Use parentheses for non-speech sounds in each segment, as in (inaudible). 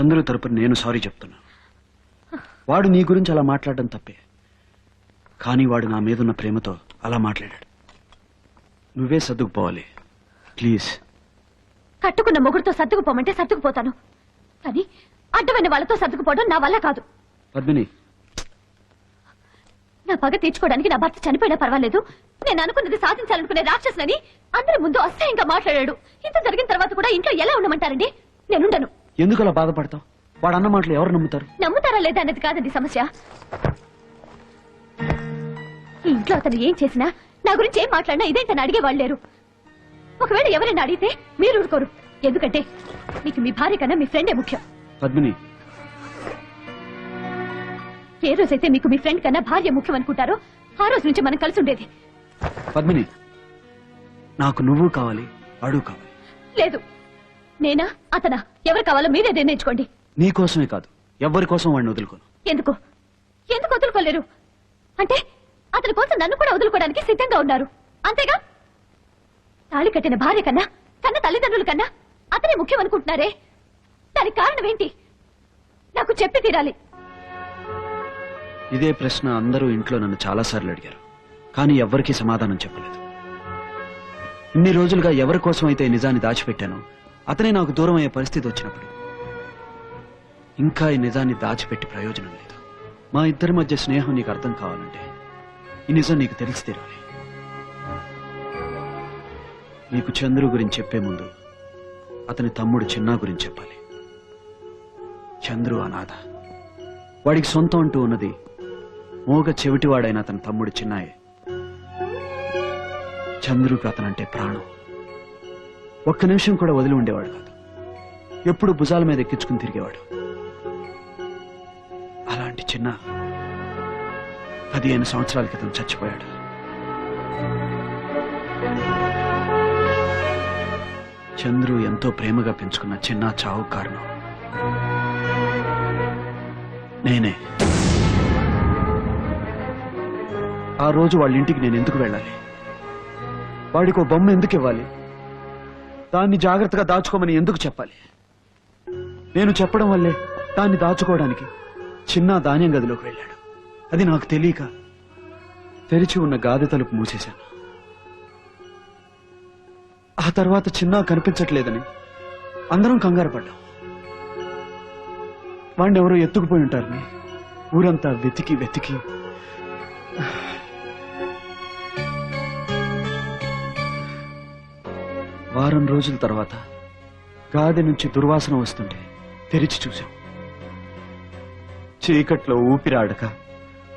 చంద్రు తరపున నేను సారీ చెప్తున్నా. వాడు నీ గురించి అలా మాట్లాడడం తప్పే. కానీ వాడు నా మీదున్న ప్రేమతో అలా మాట్లాడాడు. నువ్వే సర్దుకుపోవాలి. ప్లీజ్. కట్టుకున్న మొగుడుతో సర్దుకుపోమంటే సర్దుకుపోతాను. కానీ అడ్డమైన వాళ్ళతో సర్దుకుపోవడం నా వల్ల కాదు. పద్మిని. నా పగ తీర్చుకోవడానికి నా భర్త చనిపోయినా పర్వాలేదు. నేను అనుకున్నది సాధించాలనుకునే రాక్షసులని అందరి ముందు అసహ్యంగా మాట్లాడాడు. ఇంత జరిగిన తర్వాత కూడా ఇంట్లో ఎలా ఉండమంటారండి? నేనుండను. ఎందుకు అలా బాధపడతావు? వాడు అన్న మాటలు ఎవరు నమ్ముతారు? నమ్ముతారా లేదా అనేది కాదండి సమస్య. ఈ ఇంట్లో అతను ఏం చేసినా నా గురించి ఏం మాట్లాడినా ఇదేంటని అడిగేవాళ్ళు లేరు. ఒకవేళ ఎవరైనా అడిగితే మీరు ఊరుకోరు. ఎందుకంటే మీకు మీ భార్య కన్నా మీ ఫ్రెండే ముఖ్యం. పద్మిని. ఏ రోజైతే మీకు మీ ఫ్రెండ్ కన్నా భార్య ముఖ్యం అనుకుంటారో ఆ రోజు నుంచి మనం కలిసి ఉండేది. పద్మిని నాకు నువ్వు కావాలి వాడు కావాలి. లేదు. నేనా? అతనా? ఎవరు కావాలో మీరే నిర్ణయించుకోండి. నీ కోసమే కాదు. ఎవరి కోసం వాడిని వదులుకోను? ఎందుకు? ఎందుకు వదులుకోలేరు? అంటే అతని కోసం నన్ను కూడా వదులుకోవడానికి సిద్ధంగా ఉన్నారు. అంతేగా? తాళి కట్టిన భార్య కన్నా కన్న తల్లిదండ్రుల కన్నా అతనే ముఖ్యం అనుకుంటున్నారే? దానికి కారణం ఏంటి? నాకు చెప్పి తీరాలి. ఇదే ప్రశ్న అందరూ ఇంట్లో నన్ను చాలాసార్లు అడిగారు. కానీ ఎవ్వరికీ సమాధానం చెప్పలేదు. ఇన్ని రోజులుగా ఎవరి కోసం అయితే నిజాన్ని దాచిపెట్టానో అతనే నాకు దూరం అయ్యే పరిస్థితి వచ్చినప్పుడు. ఇంకా ఈ నిజాన్ని దాచిపెట్టి ప్రయోజనం లేదు. మా ఇద్దరి మధ్య స్నేహం నీకు అర్థం కావాలంటే ఈ నిజం నీకు తెలిసి తీరాలి. నీకు చంద్రు గురించి చెప్పే ముందు అతని తమ్ముడు చిన్నా గురించి చెప్పాలి. చంద్రు అనాథ. వాడికి సొంతం అంటూ ఉన్నది మూగ చెవిటివాడైన అతని తమ్ముడు చిన్నాయే. చంద్రుకు అతనంటే ప్రాణం. ఒక్క నిమిషం కూడా వదిలి ఉండేవాడు కాదు. ఎప్పుడు భుజాల మీద ఎక్కించుకుని తిరిగేవాడు. అలాంటి చిన్న పదిహేను సంవత్సరాల క్రితం చచ్చిపోయాడు. చంద్రు ఎంతో ప్రేమగా పెంచుకున్న చిన్న చావు కారణం. నేనే. ఆ రోజు వాళ్ళ ఇంటికి నేను ఎందుకు వెళ్ళాలి? వాడికి ఒక బొమ్మ ఎందుకు ఇవ్వాలి? దాన్ని జాగ్రత్తగా దాచుకోమని ఎందుకు చెప్పాలి? నేను చెప్పడం వల్లే దాన్ని దాచుకోవడానికి చిన్న ధాన్యం గదిలోకి వెళ్ళాడు. అది నాకు తెలియక తెరిచి ఉన్న గాది తలుపు మూసేశాను. ఆ తర్వాత చిన్న కనిపించట్లేదని అందరం కంగారు పడ్డాం. వాణ్ణెవరో ఎత్తుకుపోయి ఉంటారని ఊరంతా వెతికి వెతికి వారం రోజుల తర్వాత గాది నుంచి దుర్వాసన వస్తుంటే తెరిచి చూశాం. చీకట్లో ఊపిరాడక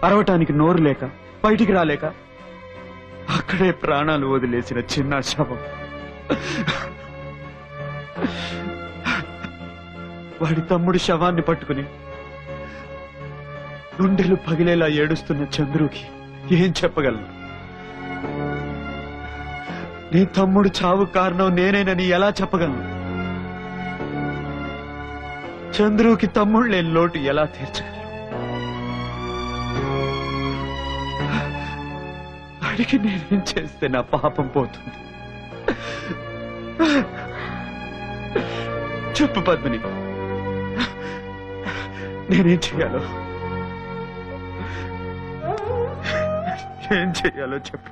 అరవటానికి నోరు లేక బయటికి రాలేక అక్కడే ప్రాణాలు వదిలేసిన చిన్న శవం. వాడి తమ్ముడి శవాన్ని పట్టుకుని గుండెలు పగిలేలా ఏడుస్తున్న చంద్రుకి ఏం చెప్పగలను? నీ తమ్ముడు చావు కారణం నేనేనని ఎలా చెప్పగలను? చంద్రుకి తమ్ముడు లేని లోటు ఎలా తీర్చగలను? అడిగి నేనేం చేస్తే నా పాపం పోతుంది? చెప్పు పద్మిని. నేనేం చెయ్యాలో? ఏం చెయ్యాలో చెప్పు.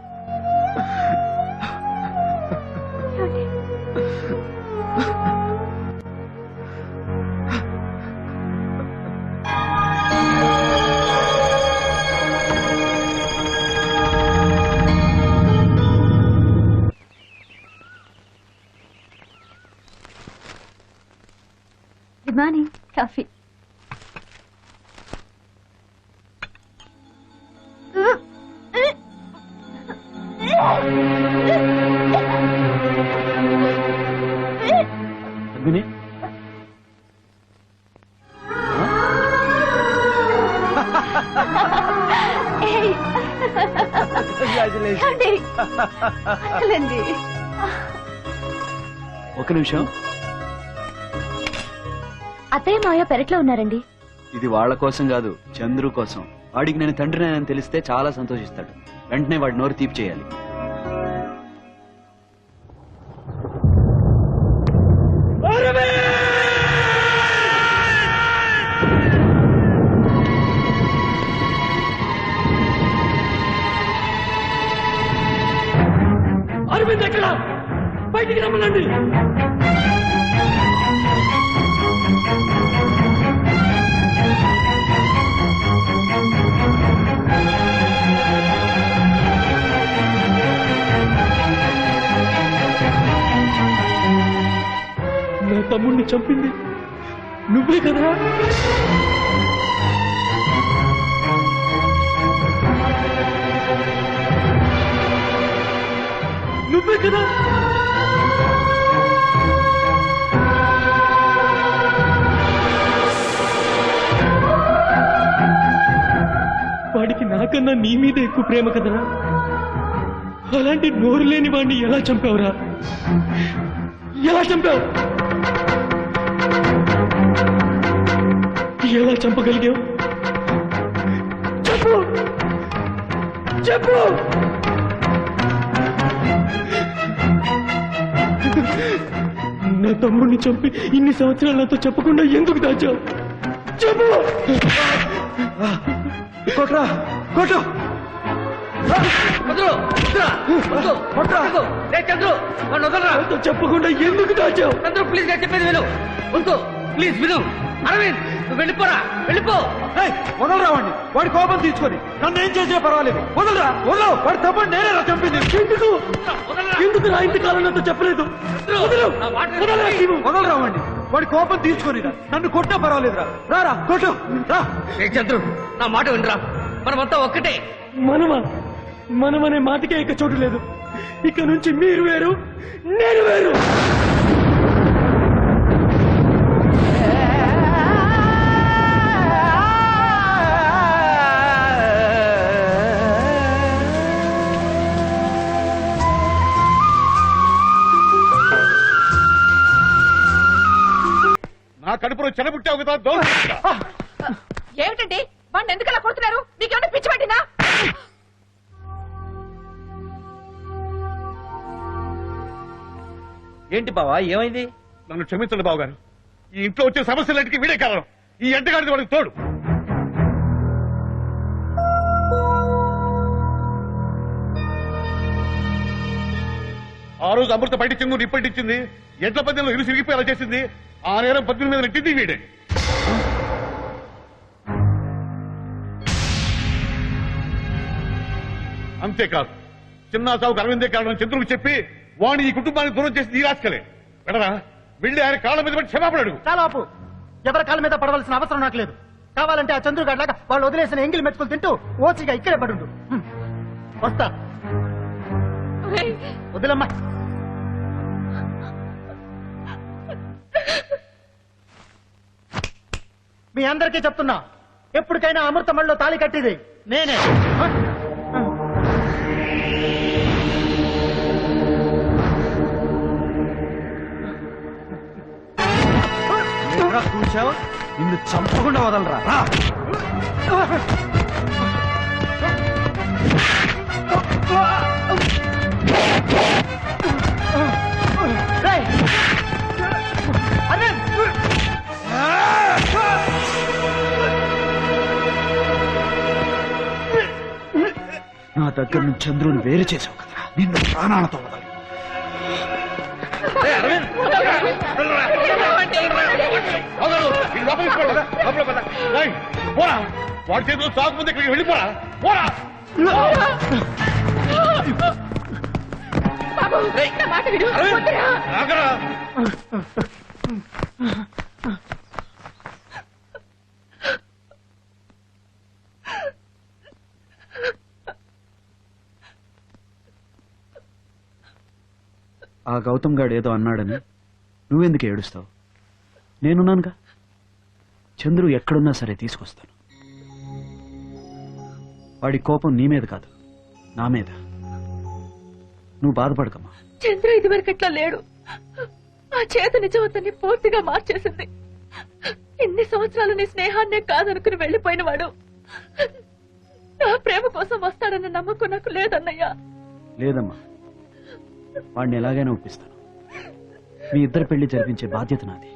Morning coffee. (laughs) ఒక నిమిషం. అత్తయ్య మావయ్య పెరట్లో ఉన్నారండి. ఇది వాళ్ళ కోసం కాదు చంద్రు కోసం. వాడికి నేను తండ్రినని తెలిస్తే చాలా సంతోషిస్తాడు. వెంటనే వాడి నోరు తీపి చేయాలి. అరవింద్ ఎక్కడ? బయటికి రమ్మనండి. తమ్ముడిని చంపింది. నువ్వే కదా? నువ్వే కదా? వాడికి నాకన్నా నీ మీద ఎక్కువ ప్రేమ కదరా అలాంటి నోరు లేని వాడిని ఎలా చంపావురా? ఎలా చంపావు? ఎలా చంపగలిగావు? చెప్పు. చెప్పు. నా తమ్ముడిని చంపి ఇన్ని సంవత్సరాలు నాతో చెప్పకుండా ఎందుకు దాచావు? చెప్పు. కొట్రా కొట్టు. చెప్పకుండా ఎందుకు దాచావు? చంద్రు ప్లీజ్ చెప్పేది విను. ప్లీజ్ విను. అరవింద్ నువ్వు వెళ్ళిపోరా వెళ్ళిపో. వదలరా వాడిని వాడి కోపం తీసుకొని. నన్ను ఏం చేసినా పర్వాలేదు. వదలరా వదలవు వాడి తప్పని నేనే చంపింది. ఎందుకు? ఎందుకు నా ఇంతకాలం నాతో చెప్పలేదు? వదలు. వదలరా శివు. వదలరా వాడిని వాడి కోపం తీసుకొని. నన్ను కొట్టినా పర్వాలేదురా రారా కొట్టు. రా. చంద్రు నా మాట వినరా? మనమంతా ఒక్కటే. మనమా? మనమనే మాటకే ఇక చోటు లేదు. ఇక నుంచి మీరు వేరు నేను వేరు. చెడబుట్టావు కదా ఏమిటండి? వాడిని ఎందుకు అలా కొడుతున్నారు? మీకేమైనా పిచ్చి పట్టిందా? ఏంటి బావా ఏమైంది? నన్ను క్షమించండి బాబు గారు ఈ ఇంట్లో వచ్చే సమస్యలన్నిటికీ వీడే కారణం. ఈ ఎంటగాడిది వాడికి తోడు. రోజు అమృత బయటిచ్చింది నువ్వు ఇప్పటిచ్చింది ఎడ్ల పద్యంలో ఇరు సిరిగిపోయేలా చేసింది. ఆ నేరం పద్యం మీద నెట్టింది వీడే. అంతేకాదు చిన్న సావుకు అరవిందే కారణం చంద్రుడికి చెప్పి వాణి ఈ కుటుంబానికి దూరం చేసి ఈ రాసుకలే వెళ్ళరా వెళ్ళి ఆయన కాళ్ళ మీద పడి క్షమాపణ అడుగు. చాలా ఆపు ఎవరి కాళ్ళ మీద పడవలసిన అవసరం నాకు లేదు. కావాలంటే ఆ చంద్రుగాడ్ లాగా వాళ్ళు వదిలేసిన ఎంగిలి మెతుకులు తింటూ ఓచిగా ఇక్కడే పడుండు. హ్మ్. వస్తా. వదిలమ్మా. మీ అందరికీ చెప్తున్నా. ఎప్పటికైనా అమృతమల్లో తాళి కట్టిది నేనే? కూర్చావు? నిన్ను చంపకుండా వదలరా. దగ్గర నుంచి చంద్రుని వేరు చేసావు కదరా. నిన్ను ప్రాణాలతో వదలి. వీడు కదా, చేతిలో ఇక్కడికి వెళ్ళిపోరా. పోరా. మాట ఆ గౌతమ్ గాడు ఏదో అన్నాడని నువ్వెందుకు ఏడుస్తావు? నేనున్నానుగా? చంద్రు ఎక్కడున్నా సరే తీసుకొస్తాను. వాడి కోపం నీ మీద కాదు నా మీద. నువ్వు బాధపడకమ్మా. చంద్ర ఇదివరకట్లా లేడు? ఆ చేత నిజం అతన్ని పూర్తిగా మార్చేసింది. ఎన్ని సంవత్సరాలు నీ స్నేహాన్నే కాదనుకుని వెళ్ళిపోయిన వాడు. నా ప్రేమ కోసం వస్తాడన్న నమ్మకం నాకు లేదన్నయ్యా. లేదమ్మా. వాడిని ఎలాగైనా ఒప్పిస్తాను. మీ ఇద్దరు పెళ్ళి జరిపించే బాధ్యత నాది.